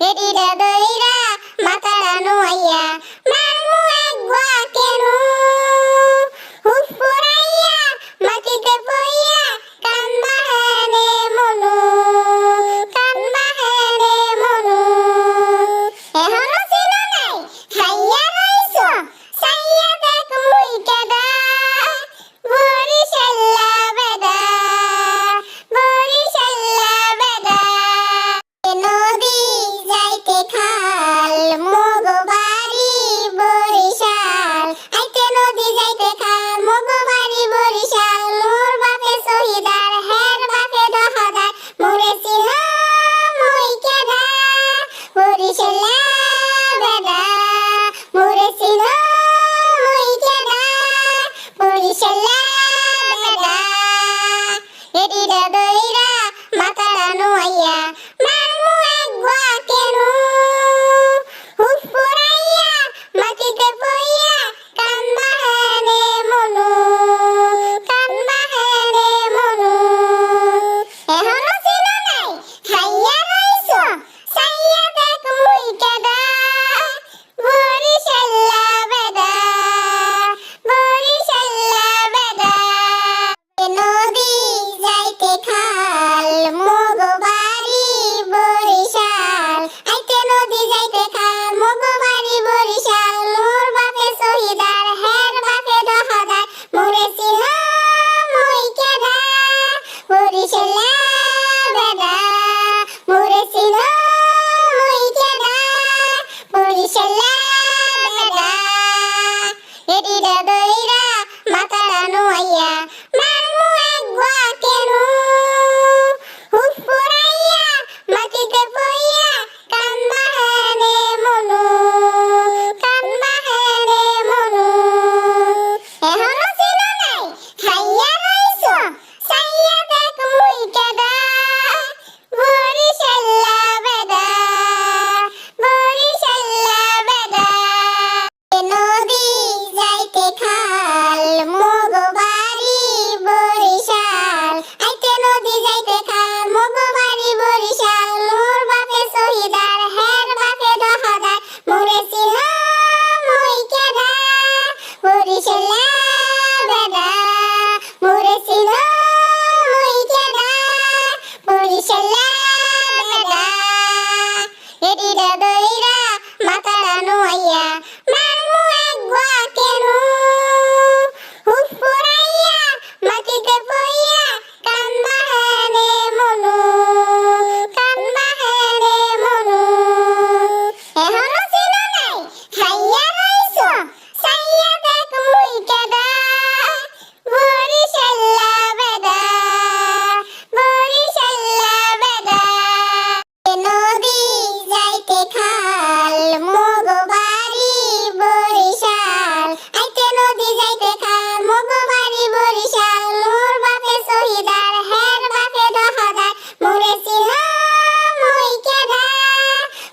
এডিডা দইরা মাতারা নোয়াইয়া দইরা মোরে yeah. যাইতে খাল মোগো বাড়ি বরিশাল, মোর বাপে সহিদার, হের বাপে দহদার মোরে চিনা মই কেডা?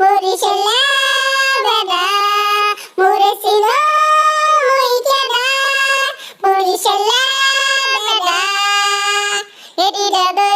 বরিশালা বেডা, মোরে চিনা মই কেডা? বরিশালা বেডা এডি দাদা